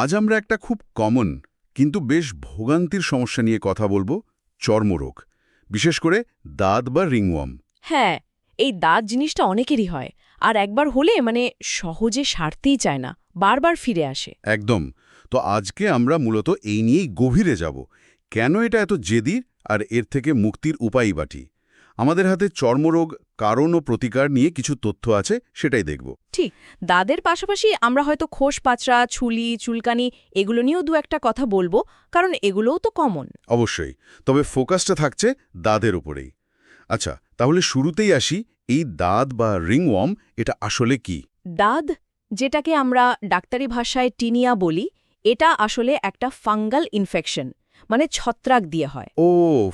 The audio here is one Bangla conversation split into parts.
আজ আমরা একটা খুব কমন কিন্তু বেশ ভোগান্তির সমস্যা নিয়ে কথা বলব চর্মরোগ। বিশেষ করে দাঁত বা রিংওয়ার্ম। হ্যাঁ এই দাঁত জিনিসটা অনেকেরই হয় আর একবার হলে মানে সহজে সারতেই চায় না বারবার ফিরে আসে। একদম তো আজকে আমরা মূলত এই নিয়েই গভীরে যাব কেন এটা এত জেদি আর এর থেকে মুক্তির উপায়ই বাটি আমাদের হাতে চর্মরোগ কারণ ও প্রতিকার নিয়ে কিছু তথ্য আছে সেটাই দেখব। ঠিক দাঁতের পাশাপাশি আমরা হয়তো খোস পাচড়া ছুলি চুলকানি এগুলো নিয়েও দু একটা কথা বলব কারণ এগুলোও তো কমন। অবশ্যই তবে ফোকাসটা থাকছে দাঁতের উপরেই। আচ্ছা তাহলে শুরুতেই আসি এই দাঁত বা রিংওয়ার্ম এটা আসলে কি? দাঁত যেটাকে আমরা ডাক্তারি ভাষায় টিনিয়া বলি এটা আসলে একটা ফাঙ্গাল ইনফেকশন মানে ছত্রাক দিয়ে হয়। ও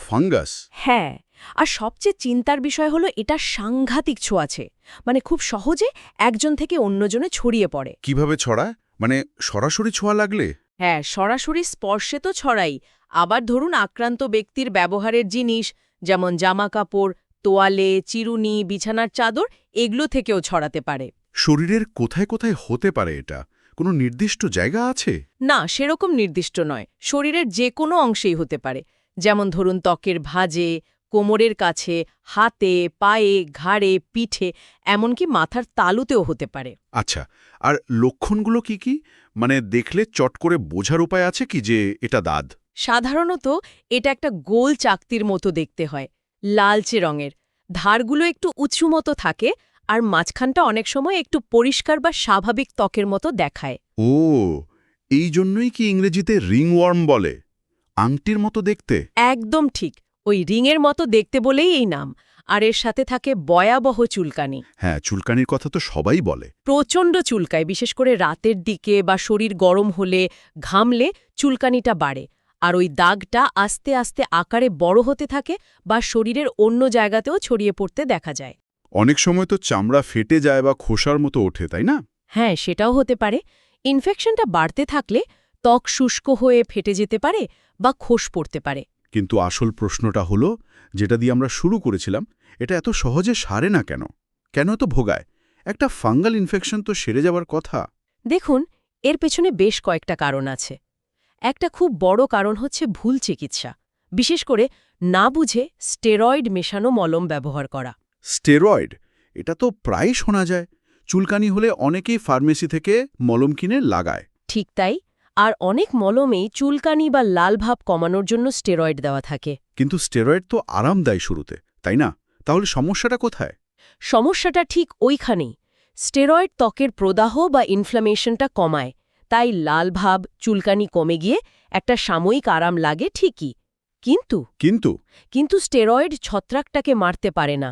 ফাঙ্গাস। হ্যাঁ আর সবচেয়ে চিন্তার বিষয় হলো এটা সাংঘাতিক ছোঁয়াছে। মানে খুব সহজে একজন থেকে অন্যজনে ছড়িয়ে পড়ে। কীভাবে ছড়া মানে সরাসরি ছোঁয়া লাগলে? হ্যাঁ সরাসরি স্পর্শে তো ছড়াই। আবার ধরুন আক্রান্ত ব্যক্তির ব্যবহারের জিনিস যেমন জামা কাপড় তোয়ালে চিরুনি বিছানার চাদর এগুলো থেকেও ছড়াতে পারে। শরীরের কোথায় কোথায় হতে পারে এটা? কোনো নির্দিষ্ট জায়গা আছে? না সেরকম নির্দিষ্ট নয়। শরীরের যে কোনো অংশেই হতে পারে। যেমন ধরুন ত্বকের ভাঁজে কোমরের কাছে হাতে পায়ে ঘাড়ে পিঠে এমনকি মাথার তালুতেও হতে পারে। আচ্ছা আর লক্ষণগুলো কি কি? মানে দেখলে চট করে বোঝার উপায় আছে কি যে এটা দাঁত? সাধারণত এটা একটা গোল চাকতির মতো দেখতে হয় লালচে রঙের। ধারগুলো একটু উঁচু মতো থাকে আর মাঝখানটা অনেক সময় একটু পরিষ্কার বা স্বাভাবিক ত্বকের মতো দেখায়। ও এই জন্যই কি ইংরেজিতে রিংওয়ার্ম বলে? আংটির মতো দেখতে? একদম ঠিক। ওই রিংয়ের মতো দেখতে বলেই এই নাম আর এর সাথে থাকে ভয়াবহ চুলকানি। হ্যাঁ চুলকানির কথা তো সবাই বলে। প্রচণ্ড চুলকায় বিশেষ করে রাতের দিকে বা শরীর গরম হলে ঘামলে চুলকানিটা বাড়ে আর ওই দাগটা আস্তে আস্তে আকারে বড় হতে থাকে বা শরীরের অন্য জায়গাতেও ছড়িয়ে পড়তে দেখা যায়। অনেক সময় তো চামড়া ফেটে যায় বা খোসার মতো ওঠে তাই না? হ্যাঁ সেটাও হতে পারে। ইনফেকশনটা বাড়তে থাকলে ত্বক শুষ্ক হয়ে ফেটে যেতে পারে বা খোস পড়তে পারে। কিন্তু আসল প্রশ্নটা হলো যেটা দিয়ে আমরা শুরু করেছিলাম এটা এত সহজে সারে না কেন? কেন এত ভোগায়? একটা ফাঙ্গাল ইনফেকশন তো সেরে যাবার কথা। দেখুন এর পেছনে বেশ কয়েকটা কারণ আছে। একটা খুব বড় কারণ হচ্ছে ভুল চিকিৎসা বিশেষ করে না বুঝে স্টেরয়েড মেশানো মলম ব্যবহার করা। স্টেরয়েড? এটা তো প্রায় শোনা যায়। চুলকানি হলে অনেকেই ফার্মেসি থেকে মলম কিনে লাগায়। ঠিক তাই। আর অনেক মলমেই চুলকানি বা লাল ভাব কমানোর জন্য স্টেরয়েড দেওয়া থাকে। কিন্তু স্টেরয়েড তো আরাম দেয় শুরুতে তাই না? তাহলে সমস্যাটা কোথায়? সমস্যাটা ঠিক ওইখানেই। স্টেরয়েড ত্বকের প্রদাহ বা ইনফ্লামেশনটা কমায় তাই লাল ভাব চুলকানি কমে গিয়ে একটা সাময়িক আরাম লাগে ঠিকই। কিন্তু কিন্তু? কিন্তু স্টেরয়েড ছত্রাকটাকে মারতে পারে না।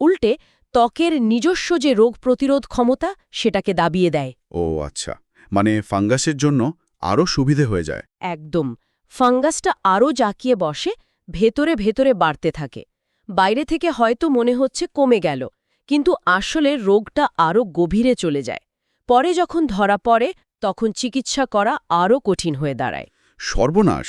উল্টে ত্বকের নিজস্ব যে রোগ প্রতিরোধ ক্ষমতা সেটাকে দাবিয়ে দেয়। ও আচ্ছা মানে ফাঙ্গাসের জন্য আরও সুবিধে হয়ে যায়। একদম। ফাঙ্গাসটা আরও জাকিয়ে বসে ভেতরে ভেতরে বাড়তে থাকে। বাইরে থেকে হয়তো মনে হচ্ছে কমে গেল কিন্তু আসলে রোগটা আরও গভীরে চলে যায়। পরে যখন ধরা পড়ে তখন চিকিৎসা করা আরও কঠিন হয়ে দাঁড়ায়। সর্বনাশ!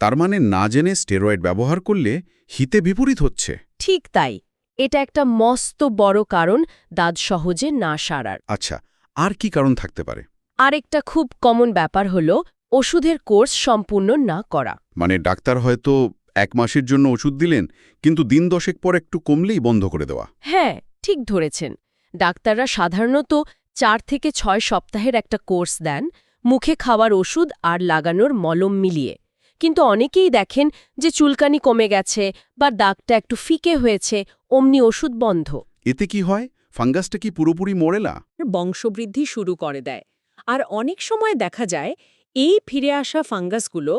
তার মানে না জেনে স্টেরয়েড ব্যবহার করলে হিতে বিপরীত হচ্ছে। ঠিক তাই। এটা একটা মস্ত বড় কারণ দাঁত সহজে না সারার। আচ্ছা আর কি কারণ থাকতে পারে? আরেকটা খুব কমন ব্যাপার হল ওষুধের কোর্স সম্পূর্ণ না করা। মানে ডাক্তার হয়তো এক মাসের জন্য ওষুধ দিলেন কিন্তু দিন দশেক পর একটু কমলেই বন্ধ করে দেওয়া। হ্যাঁ ঠিক ধরেছেন। ডাক্তাররা সাধারণত চার থেকে ছয় সপ্তাহের একটা কোর্স দেন মুখে খাওয়ার ওষুধ আর লাগানোর মলম মিলিয়ে। কিন্তু অনেকেই দেখেন যে চুলকানি কমে গেছে বা দাগটা একটু ফিকে হয়েছে অমনি ওষুধ বন্ধ। এতে কি হয়? ফাঙ্গাসটা কি পুরোপুরি মরেলা? বংশবৃদ্ধি শুরু করে দেয়। আর অনেক সময় দেখা যায় এই ফিরে আসা ফাঙ্গাসগুলো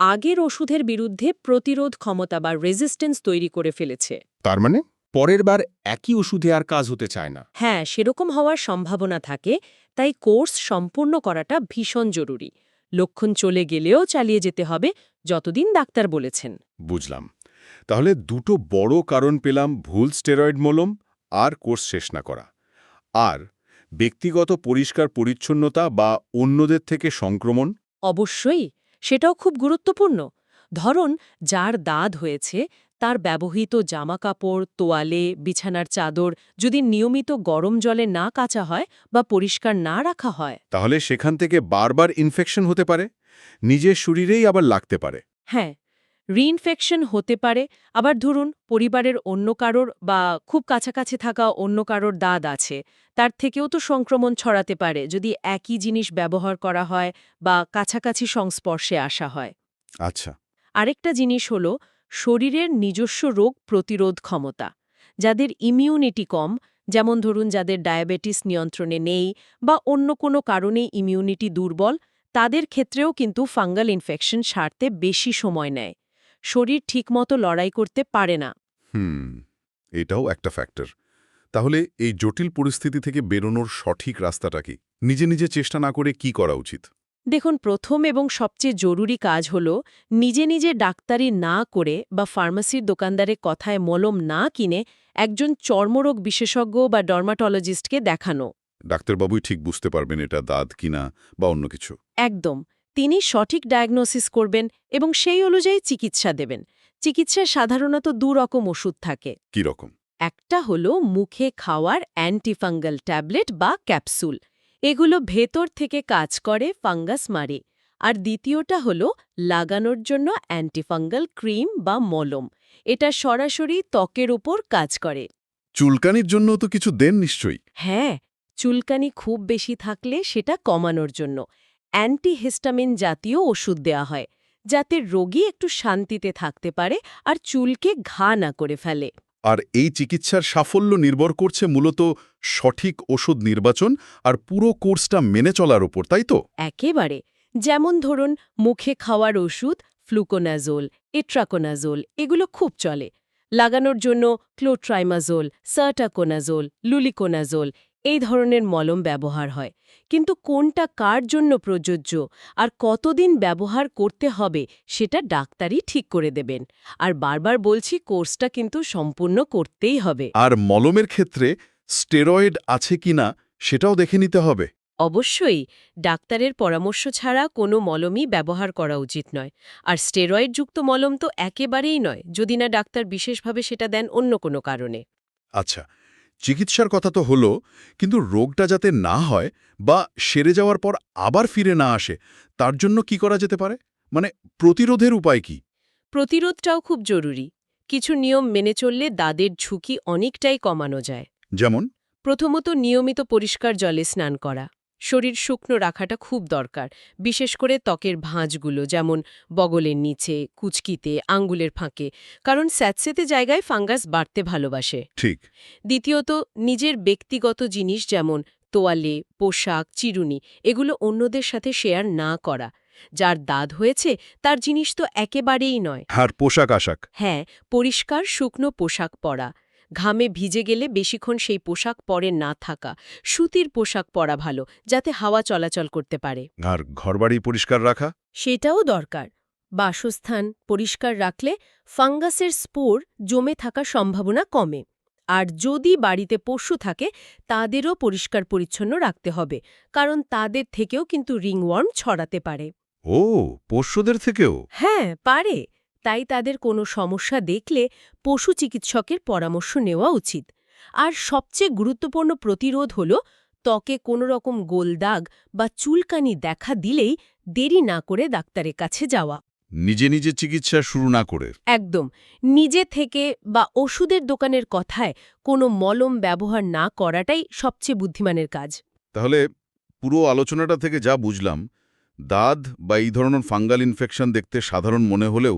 আগের ওষুধের বিরুদ্ধে প্রতিরোধ ক্ষমতা বা রেজিস্ট্যান্স তৈরি করে ফেলেছে। তার মানে? পরের বার একই ওষুধে আর কাজ হতে চায় না। হ্যাঁ সেরকম হওয়ার সম্ভাবনা থাকে তাই কোর্স সম্পূর্ণ করাটা ভীষণ জরুরি। লক্ষণ চলে গেলেও চালিয়ে যেতে হবে যতদিন ডাক্তার বলেছেন। বুঝলাম। তাহলে দুটো বড় কারণ পেলাম ভুল স্টেরয়েড মলম আর কোর্স শেষ না করা। আর ব্যক্তিগত পরিষ্কার পরিচ্ছন্নতা বা অন্যদের থেকে সংক্রমণ? অবশ্যই সেটাও খুব গুরুত্বপূর্ণ। ধরুন যার দাঁত হয়েছে তার ব্যবহৃত জামাকাপড় তোয়ালে বিছানার চাদর যদি নিয়মিত গরম জলে না কাচা হয় বা পরিষ্কার না রাখা হয়। তাহলে সেখান থেকে বারবার ইনফেকশন হতে পারে? নিজের শরীরেই আবার লাগতে পারে। হ্যাঁ রিইনফেকশন হতে পারে আবার ধরুন পরিবারের অন্য কারোর বা খুব কাছাকাছি থাকা অন্য কারোর দাঁত আছে তার থেকেও তো সংক্রমণ ছড়াতে পারে যদি একই জিনিস ব্যবহার করা হয় বা কাছাকাছি সংস্পর্শে আসা হয়। আচ্ছা। আরেকটা জিনিস হল শরীরের নিজস্ব রোগ প্রতিরোধ ক্ষমতা যাদের ইমিউনিটি কম যেমন ধরুন যাদের ডায়াবেটিস নিয়ন্ত্রণে নেই বা অন্য কোনো কারণে ইমিউনিটি দুর্বল তাদের ক্ষেত্রেও কিন্তু ফাঙ্গাল ইনফেকশন সারতে বেশি সময় নেয়। শরীর ঠিকমতো লড়াই করতে পারে না। হুম এটাও একটা ফ্যাক্টর। তাহলে এই জটিল পরিস্থিতি থেকে বেরোনোর সঠিক রাস্তাটা কি? নিজে নিজে চেষ্টা না করে কি করা উচিত? দেখুন প্রথম এবং সবচেয়ে জরুরি কাজ হল নিজে নিজে ডাক্তারি না করে বা ফার্মাসির দোকানদারের কথায় মলম না কিনে একজন চর্মরোগ বিশেষজ্ঞ বা ডর্মাটোলজিস্টকে দেখানো। ডাক্তারবাবুই ঠিক বুঝতে পারবেন এটা দাঁত কিনা বা অন্য কিছু। একদম। তিনি সঠিক ডায়াগনোসিস করবেন এবং সেই অনুযায়ী চিকিৎসা দেবেন। চিকিৎসায় সাধারণত দু রকম ওষুধ থাকে। কি রকম? একটা হলো মুখে খাওয়ার অ্যান্টিফাঙ্গাল ট্যাবলেট বা ক্যাপসুল। এগুলো ভেতর থেকে কাজ করে ফাঙ্গাস মারে। আর দ্বিতীয়টা হলো লাগানোর জন্য অ্যান্টিফাঙ্গাল ক্রিম বা মলম। এটা সরাসরি ত্বকের উপর কাজ করে। চুলকানির জন্য তো কিছু দেন নিশ্চয়ই। হ্যাঁ চুলকানি খুব বেশি থাকলে সেটা কমানোর জন্য। অ্যান্টিহিস্টামিন জাতীয় ওষুধ দেওয়া হয় যাতে রোগী একটু শান্তিতে থাকতে পারে আর চুলকে ঘা না করে ফেলে। আর এই চিকিৎসার সাফল্য নির্ভর করছে মূলত সঠিক ওষুধ নির্বাচন আর পুরো কোর্সটা মেনে চলার উপর তাই তো? একেবারে। যেমন ধরুন মুখে খাওয়ার ওষুধ ফ্লুকোনাজোল এট্রাকোনাজোল এগুলো খুব চলে। লাগানোর জন্য ক্লোট্রাইমাজোল, সার্টাকোনাজোল, লুলিকোনাজোল এই ধরনের মলম ব্যবহার হয়। কিন্তু কোনটা কার জন্য প্রযোজ্য আর কতদিন ব্যবহার করতে হবে সেটা ডাক্তারই ঠিক করে দেবেন। আর বারবার বলছি, কোর্সটা কিন্তু সম্পূর্ণ করতেই হবে। আর মলমের ক্ষেত্রে স্টেরয়েড আছে কিনা সেটাও দেখে নিতে হবে। অবশ্যই ডাক্তারের পরামর্শ ছাড়া কোনো মলমই ব্যবহার করা উচিত নয়। আর স্টেরয়েডযুক্ত মলম তো একেবারেই নয় যদি না ডাক্তার বিশেষভাবে সেটা দেন অন্য কোনো কারণে। আচ্ছা চিকিৎসার কথা তো হলো কিন্তু রোগটা যাতে না হয় বা সেরে যাওয়ার পর আবার ফিরে না আসে তার জন্য কি করা যেতে পারে? মানে প্রতিরোধের উপায় কি? প্রতিরোধটাও খুব জরুরি। কিছু নিয়ম মেনে চললে দাদের ঝুঁকি অনেকটাই কমানো যায়। যেমন? প্রথমত নিয়মিত পরিষ্কার জলে স্নান করা। শরীর শুকনো রাখাটা খুব দরকার বিশেষ করে ত্বকের ভাঁজগুলো যেমন বগলের নিচে কুচকিতে আঙ্গুলের ফাঁকে কারণ স্যাঁতসেতে জায়গায় ফাঙ্গাস বাড়তে ভালোবাসে। ঠিক। দ্বিতীয়ত নিজের ব্যক্তিগত জিনিস যেমন তোয়ালে পোশাক চিরুনি এগুলো অন্যদের সাথে শেয়ার না করা। যার দাঁত হয়েছে তার জিনিস তো একেবারেই নয়। আর পোশাক আশাক। হ্যাঁ পরিষ্কার শুকনো পোশাক পরা। ঘামে ভিজে গেলে বেশিক্ষণ সেই পোশাক পরে না থাকা। সুতির পোশাক পরা ভালো যাতে হাওয়া চলাচল করতে পারে। আর ঘরবাড়ি পরিষ্কার রাখা? সেটাও দরকার। বাসস্থান পরিষ্কার রাখলে ফাঙ্গাসের স্পোর জমে থাকার সম্ভাবনা কমে। আর যদি বাড়িতে পশু থাকে তাদেরও পরিষ্কার পরিচ্ছন্ন রাখতে হবে কারণ তাদের থেকেও কিন্তু রিংওয়ার্ম ছড়াতে পারে। ও পশুদের থেকেও? হ্যাঁ পারে। তাই তাদের কোনো সমস্যা দেখলে পশু চিকিৎসকের পরামর্শ নেওয়া উচিত। আর সবচেয়ে গুরুত্বপূর্ণ প্রতিরোধ হল ত্বকে কোনো রকম গোলদাগ বা চুলকানি দেখা দিলেই দেরি না করে ডাক্তারের কাছে যাওয়া। নিজে নিজে চিকিৎসা শুরু না করে। একদম। নিজে থেকে বা ওষুধের দোকানের কথায় কোনো মলম ব্যবহার না করাটাই সবচেয়ে বুদ্ধিমানের কাজ। তাহলে পুরো আলোচনাটা থেকে যা বুঝলাম দাঁত বা এই ধরনের ফাঙ্গাল ইনফেকশন দেখতে সাধারণ মনে হলেও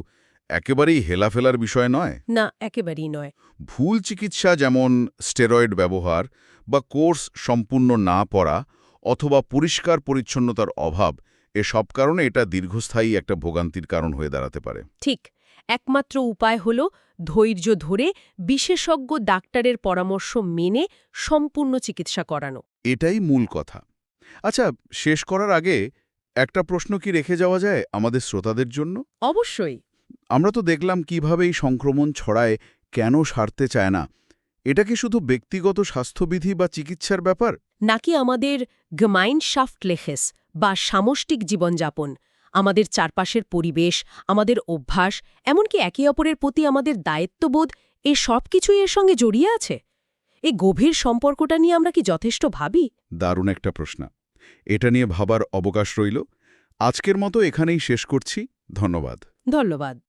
একেবারেই হেলাফেলার বিষয় নয়। না একেবারেই নয়। ভুল চিকিৎসা যেমন স্টেরয়েড ব্যবহার বা কোর্স সম্পূর্ণ না পড়া অথবা পরিষ্কার পরিচ্ছন্নতার অভাব এসব কারণে এটা দীর্ঘস্থায়ী একটা ভোগান্তির কারণ হয়ে দাঁড়াতে পারে। ঠিক। একমাত্র উপায় হল ধৈর্য ধরে বিশেষজ্ঞ ডাক্তারের পরামর্শ মেনে সম্পূর্ণ চিকিৎসা করানো। এটাই মূল কথা। আচ্ছা শেষ করার আগে একটা প্রশ্ন কি রেখে যাওয়া যায় আমাদের শ্রোতাদের জন্য? অবশ্যই। আমরা তো দেখলাম কীভাবে এই সংক্রমণ ছড়ায় কেন সারতে চায় না। এটা কি শুধু ব্যক্তিগত স্বাস্থ্যবিধি বা চিকিৎসার ব্যাপার? নাকি আমাদের গমাইন শাফট লেখেস বা সামষ্টিক জীবনযাপন আমাদের চারপাশের পরিবেশ আমাদের অভ্যাস এমনকি একে অপরের প্রতি আমাদের দায়িত্ববোধ এ সব কিছুই এর সঙ্গে জড়িয়ে আছে? এই গভীর সম্পর্কটা নিয়ে আমরা কি যথেষ্ট ভাবি? দারুণ একটা প্রশ্ন। এটা নিয়ে ভাবার অবকাশ রইল। আজকের মতো এখানেই শেষ করছি। ধন্যবাদ। ধন্যবাদ।